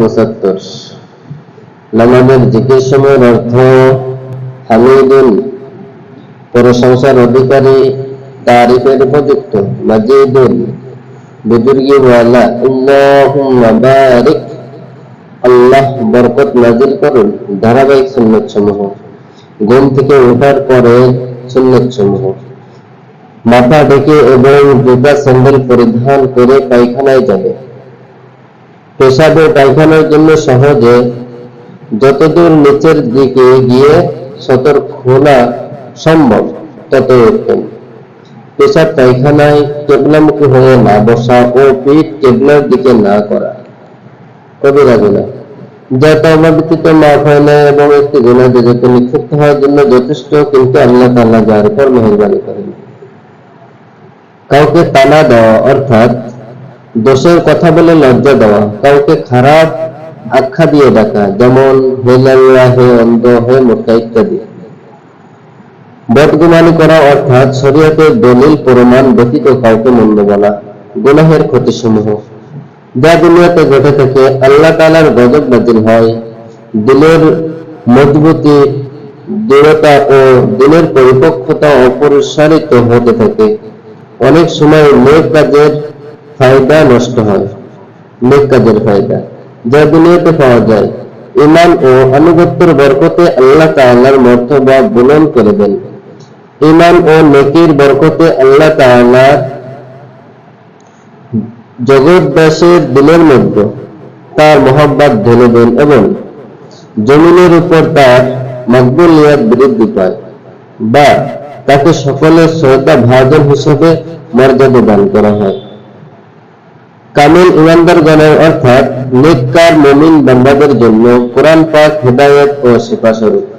পঁচাত্তর নামাজের সময়ের অর্থ প্রশংসার অধিকারী উপযুক্ত। আল্লাহুম্মা বারিক, আল্লাহ বরকত নাজিল করুন। ধারাবাহিক সুন্নত সমূহ ঘুম থেকে ওঠার পরে সুন্নত সমূহ মাথা ঢেকে এবং জুতা স্যান্ডেল পরিধান করে পায়খানায় যাবে। পেশাবে পায়খানার জন্য সহজে যতদূর নিচের দিকে গিয়ে সতর খোলা সম্ভব তত উত্তম পেশাব পায়খানায় কেবলামুখী হয়ে না বসা ও পিঠ কেবলার দিকে না করা কবিরা গুণা যা তওবা ব্যতীত মাফ হয় না এবং একটি গুণা যেহেতু নিক্ষিপ্ত হওয়ার জন্য যথেষ্ট কিন্তু আল্লাহ তাআলা যার উপর মেহেরবানি করেন কাউকে তানা দেওয়া অর্থাৎ দোষের কথা বলে লজ্জা দেওয়া, কাউকে খারাপ আখ্যা দিয়ে ডাকা যেমন হে লাল্লা হে অন্ধ, হে মোটা ইত্যাদি বদগুমানি করা অর্থাৎ শরীয়তের দলিল প্রমাণ ব্যতীত কাউকে মন্দ বলা, গুনাহের ক্ষতিসমূহ। যা দুনিয়াতে ঘটে থাকে, আল্লাহ তাআলার গজব নাজিল হয়। দিলের মজবুতি, দৃঢ়তা ও দিলের পরিপক্কতা অপরিসারিত হতে থাকে। অনেক সময় নেক কাজের ফায়দা নষ্ট হয়। নেক কাজের ফায়দা। যা দুনিয়াতে পাওয়া যায়। ইমান ও আনুগত্যের বরকতে আল্লাহ তাআলার মর্তবা বুলন্দ করে দেন। ইমান ও নেকির বরকতে আল্লাহ তাআলা জগৎবাসীর দিলের মধ্যে তার মোহাব্বত ঢেলে দেন এবং জমিনের উপর তার মকবুলিয়াত বৃদ্ধি পায় বা তাকে সকলের শ্রদ্ধা ভাজন হিসেবে মর্যাদা দান করা হয়। কামিল ইমানদারগণের অর্থাৎ নেককার মুমিন বান্দাদের জন্য কুরআন পাক হেদায়েত ও শিফা স্বরূপ।